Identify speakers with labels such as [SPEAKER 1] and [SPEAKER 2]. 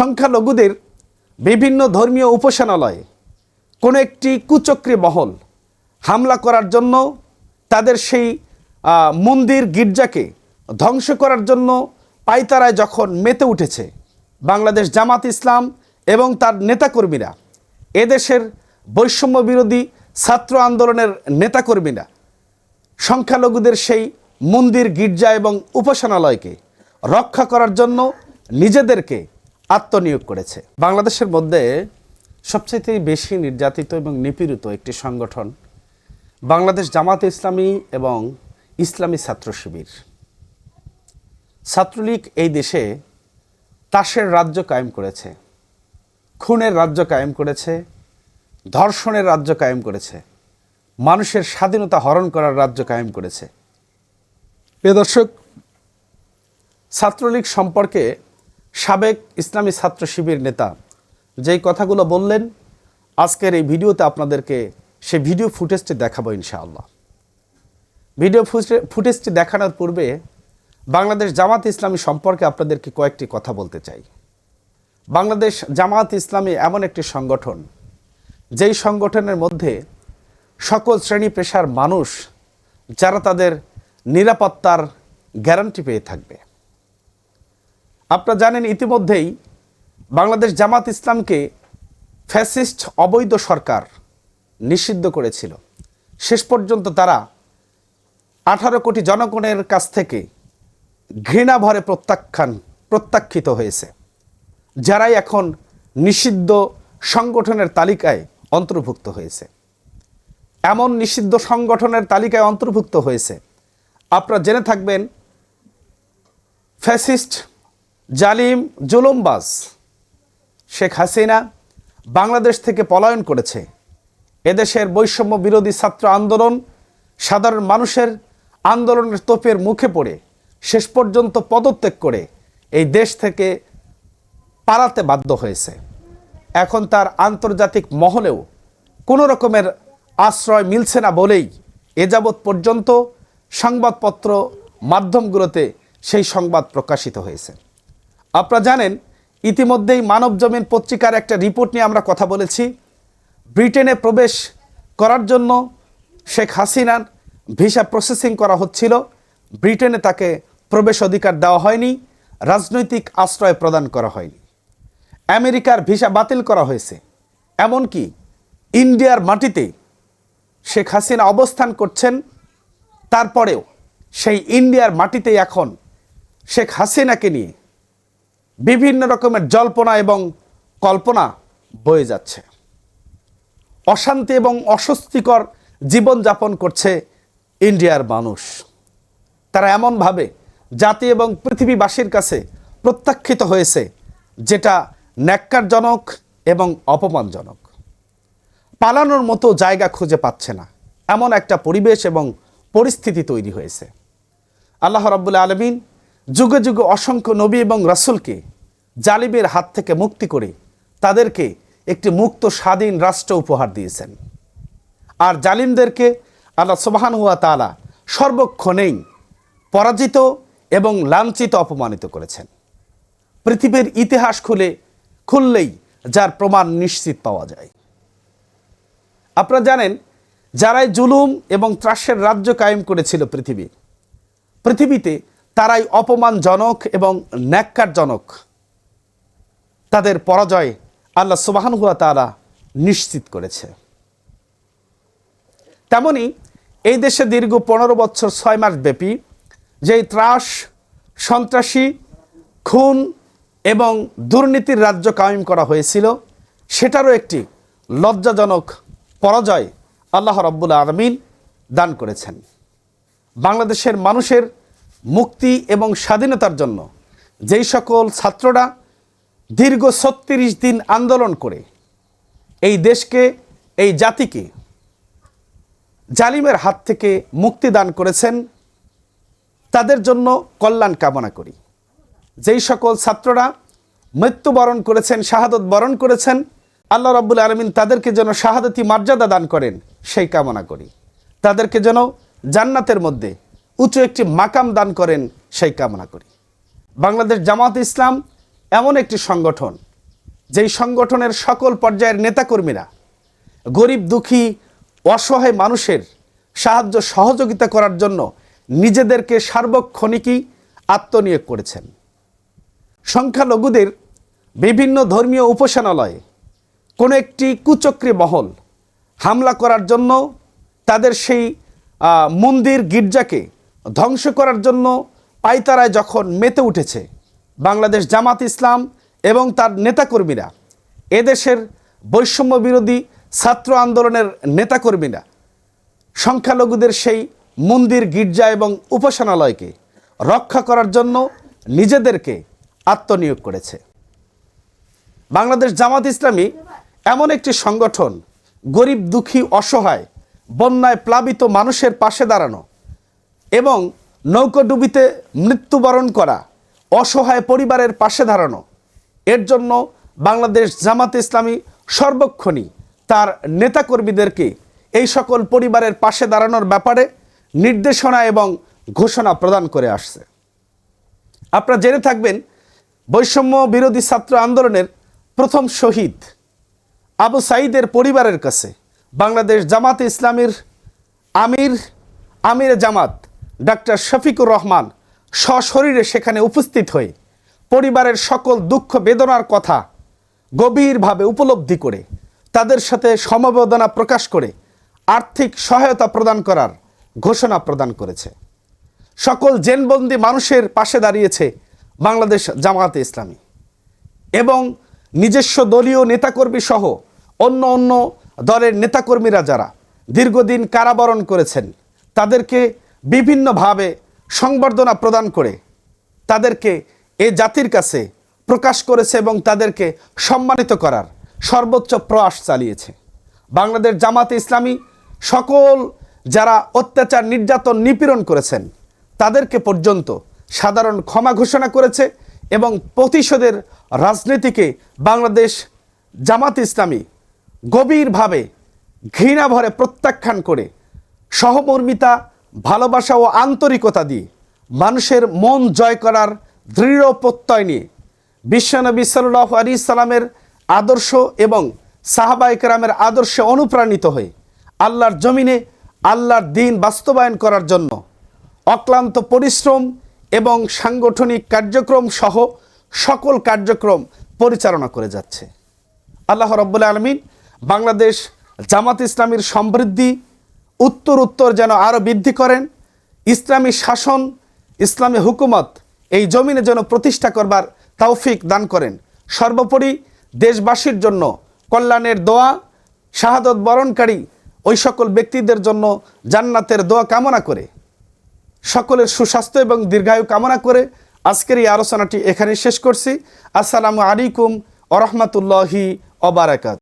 [SPEAKER 1] সংখ্যালঘুদের বিভিন্ন ধর্মীয় উপাসনালয়ে কোনো একটি কুচক্রী মহল হামলা করার জন্য, তাদের সেই মন্দির গির্জাকে ধ্বংস করার জন্য পাইতারায় যখন মেতে উঠেছে বাংলাদেশ জামাত ইসলাম এবং তার নেতাকর্মীরা, এদেশের বৈষম্য বিরোধী ছাত্র আন্দোলনের নেতাকর্মীরা সংখ্যালঘুদের সেই মন্দির গির্জা এবং উপাসনালয়কে রক্ষা করার জন্য নিজেদেরকে আত্মনিয়োগ করেছে। বাংলাদেশের মধ্যে সবচেয়ে বেশি নির্যাতিত এবং নিপীড়িত একটি সংগঠন বাংলাদেশ জামাত ইসলামী এবং ইসলামী ছাত্র শিবির। ছাত্রলীগ এই দেশে তাসের রাজ্য কায়েম করেছে, খুনের রাজ্য কায়েম করেছে, ধর্ষণের রাজ্য কায়েম করেছে, মানুষের স্বাধীনতা হরণ করার রাজ্য কায়েম করেছে। প্রিয় দর্শক, ছাত্রলীগ সম্পর্কে সাবেক ইসলামী ছাত্র শিবির নেতা যেই কথাগুলো বললেন, আজকের এই ভিডিওতে আপনাদেরকে সে ভিডিও ফুটেজটি দেখাবো ইনশাআল্লাহ। ভিডিও ফুটেজটি দেখানোর পূর্বে বাংলাদেশ জামাত ইসলামী সম্পর্কে আপনাদেরকে কয়েকটি কথা বলতে চাই। বাংলাদেশ জামাত ইসলামী এমন একটি সংগঠন, যেই সংগঠনের মধ্যে সকল শ্রেণি পেশার মানুষ, যারা তাদের নিরাপত্তার গ্যারান্টি পেয়ে থাকবে। আপনারা জানেন ইতিমধ্যেই বাংলাদেশ জামাত ইসলামকে ফ্যাসিস্ট অবৈধ সরকার নিষিদ্ধ করেছিল। শেষ পর্যন্ত তারা আঠারো কোটি জনগণের কাছ থেকে ঘৃণা ভরে প্রত্যাখ্যান, প্রত্যাখ্যিত হয়েছে। যারাই এখন নিষিদ্ধ সংগঠনের তালিকায় অন্তর্ভুক্ত হয়েছে। এমন নিষিদ্ধ সংগঠনের তালিকায় অন্তর্ভুক্ত হয়েছে। আপনারা জেনে থাকবেন, ফ্যাসিস্ট জালিম জুলুমবাজ শেখ হাসিনা বাংলাদেশ থেকে পলায়ন করেছে। এদেশের বৈষম্য বিরোধী ছাত্র আন্দোলন সাধারণ মানুষের আন্দোলনের তোপের মুখে পড়ে, শেষ পর্যন্ত পদত্যাগ করে এই দেশ থেকে পালাতে বাধ্য হয়েছে। এখন তার আন্তর্জাতিক মহলেও কোনো রকমের আশ্রয় মিলছে না বলেই এ যাবৎ পর্যন্ত সংবাদপত্র মাধ্যমগুলোতে সেই সংবাদ প্রকাশিত হয়েছে। আপনারা জানেন, ইতিমধ্যেই মানব জমিন পত্রিকার একটা রিপোর্ট নিয়ে আমরা কথা বলেছি। ব্রিটেনে প্রবেশ করার জন্য শেখ হাসিনার ভিসা প্রসেসিং করা হচ্ছিল। ব্রিটেনে তাকে প্রবেশ অধিকার দেওয়া হয়নি, রাজনৈতিক আশ্রয় প্রদান করা হয়নি। আমেরিকার ভিসা বাতিল করা হয়েছে। এমনকি ইন্ডিয়ার মাটিতে শেখ হাসিনা অবস্থান করছেন, তারপরেও সেই ইন্ডিয়ার মাটিতে এখন শেখ হাসিনাকে নিয়ে বিভিন্ন রকমের জল্পনা এবং কল্পনা বয়ে যাচ্ছে। অশান্তি এবং অস্বস্তিকর জীবনযাপন করছে ইন্ডিয়ার মানুষ। তারা এমনভাবে জাতি এবং পৃথিবীবাসীর কাছে প্রত্যাখ্যিত হয়েছে, যেটা ন্যাক্কারজনক এবং অপমানজনক। পালানোর মতো জায়গা খুঁজে পাচ্ছে না। এমন একটা পরিবেশ এবং পরিস্থিতি তৈরি হয়েছে। আল্লাহ রাব্বুল আলমিন যুগে যুগে অসংখ্য নবী এবং রাসূলকে জালিবের হাত থেকে মুক্তি করে তাদেরকে একটি মুক্ত, স্বাধীন রাষ্ট্র উপহার দিয়েছেন। আর জালিমদেরকে আল্লাহ সুবাহান হুয়া তালা সর্বক্ষণেই পরাজিত এবং লাঞ্ছিত, অপমানিত করেছেন। পৃথিবীর ইতিহাস খুলে, খুললেই যার প্রমাণ নিশ্চিত পাওয়া যায়। আপনারা জানেন, যারাই জুলুম এবং ত্রাসের রাজ্য কায়েম করেছিল পৃথিবী, পৃথিবীতে তারাই অপমানজনক এবং ন্যাক্কারজনক। তাদের পরাজয় আল্লাহ সুবাহান হুয়া তারা নিশ্চিত করেছে। তেমনি এই দেশে দীর্ঘ পনেরো বছর ছয় মাস ব্যাপী যেই ত্রাস, সন্ত্রাসী, খুন এবং দুর্নীতির রাজ্য কায়েম করা হয়েছিল, সেটারও একটি লজ্জাজনক পরাজয় আল্লাহ রব্বুল আলমিন দান করেছেন। বাংলাদেশের মানুষের মুক্তি এবং স্বাধীনতার জন্য যেই সকল ছাত্ররা দীর্ঘ ছত্রিশ দিন আন্দোলন করে এই দেশকে, এই জাতিকে জালিমের হাত থেকে মুক্তি দান করেছেন, তাদের জন্য কল্যাণ কামনা করি। যেই সকল ছাত্ররা মৃত্যুবরণ করেছেন, শাহাদত বরণ করেছেন, আল্লাহ রাব্বুল আলমিন তাদেরকে যেন শাহাদতি মর্যাদা দান করেন, সেই কামনা করি। তাদেরকে যেন জান্নাতের মধ্যে উঁচু একটি মাকাম দান করেন সেই কামনা করি। বাংলাদেশ জামাত ইসলাম এমন একটি সংগঠন, যেই সংগঠনের সকল পর্যায়ের নেতাকর্মীরা গরিব, দুঃখী, অসহায় মানুষের সাহায্য সহযোগিতা করার জন্য নিজেদেরকে সার্বক্ষণিকই আত্মনিয়োগ করেছেন। সংখ্যালঘুদের বিভিন্ন ধর্মীয় উপাসনালয়ে কোনো একটি কুচক্রী মহল হামলা করার জন্য তাদের সেই মন্দির গির্জাকে ধ্বংস করার জন্য পাইতারায় যখন মেতে উঠেছে, বাংলাদেশ জামাত ইসলাম এবং তার নেতাকর্মীরা, এদেশের বৈষম্য বিরোধী ছাত্র আন্দোলনের নেতাকর্মীরা, সংখ্যালঘুদের সেই মন্দির, গির্জা এবং উপাসনালয়কে রক্ষা করার জন্য নিজেদেরকে আত্মনিয়োগ করেছে। বাংলাদেশ জামাত ইসলামী এমন একটি সংগঠন গরিব, দুঃখী, অসহায়, বন্যায় প্লাবিত মানুষের পাশে দাঁড়ানো এবং নৌকোডুবিতে মৃত্যুবরণ করা অসহায় পরিবারের পাশে দাঁড়ানো। এর জন্য বাংলাদেশ জামাত ইসলামী সর্বক্ষণই তার নেতাকর্মীদেরকে এই সকল পরিবারের পাশে দাঁড়ানোর ব্যাপারে নির্দেশনা এবং ঘোষণা প্রদান করে আসছে। আপনারা জেনে থাকবেন, বৈষম্য বিরোধী ছাত্র আন্দোলনের প্রথম শহীদ আবু সাইদের পরিবারের কাছে বাংলাদেশ জামাত ইসলামীর আমির আমির জামাত ডাক্তার শফিকুর রহমান সশরীরে সেখানে উপস্থিত হয়ে পরিবারের সকল দুঃখ বেদনার কথা গভীরভাবে উপলব্ধি করে তাদের সাথে সমবেদনা প্রকাশ করে আর্থিক সহায়তা প্রদান করার ঘোষণা প্রদান করেছে। সকল জেনবন্দি মানুষের পাশে দাঁড়িয়েছে বাংলাদেশ জামায়াতে ইসলামী এবং নিজস্ব দলীয় নেতাকর্মী সহ অন্য অন্য দলের নেতাকর্মীরা যারা দীর্ঘদিন কারাবরণ করেছেন, তাদেরকে বিভিন্নভাবে সংবর্ধনা প্রদান করে তাদেরকে এ জাতির কাছে প্রকাশ করেছে এবং তাদেরকে সম্মানিত করার সর্বোচ্চ প্রয়াস চালিয়েছে। বাংলাদেশ জামাতে ইসলামী সকল যারা অত্যাচার, নির্যাতন, নিপীড়ন করেছেন, তাদেরকে পর্যন্ত সাধারণ ক্ষমা ঘোষণা করেছে এবং প্রতিশোধের রাজনীতিকে বাংলাদেশ জামাত ইসলামী গভীরভাবে ঘৃণাভরে প্রত্যাখ্যান করে সহমর্মিতা ভালোবাসা ও আন্তরিকতা দিয়ে মানুষের মন জয় করার দৃঢ় প্রত্যয় নিয়ে বিশ্বনবী সাল্লাহ আলী সালামের আদর্শ এবং সাহাবা একরামের আদর্শে অনুপ্রাণিত হয়ে আল্লাহর জমিনে আল্লাহর দিন বাস্তবায়ন করার জন্য অক্লান্ত পরিশ্রম এবং সাংগঠনিক কার্যক্রম সহ সকল কার্যক্রম পরিচালনা করে যাচ্ছে। আল্লাহ রব্বুল আলমিন বাংলাদেশ জামাত ইসলামীর সমৃদ্ধি উত্তর উত্তর যেন আরও বৃদ্ধি করেন। ইসলামী শাসন, ইসলামী হুকুমত এই জমিনে যেন প্রতিষ্ঠা করবার তৌফিক দান করেন। সর্বোপরি দেশবাসীর জন্য কল্যাণের দোয়া, শাহাদত বরণকারী ওই সকল ব্যক্তিদের জন্য জান্নাতের দোয়া কামনা করে। সকলের সুস্বাস্থ্য এবং দীর্ঘায়ু কামনা করে আজকের এই আলোচনাটি এখানে শেষ করছি। আসসালামু আলাইকুম ওরহমতুল্লাহি অবরাকাত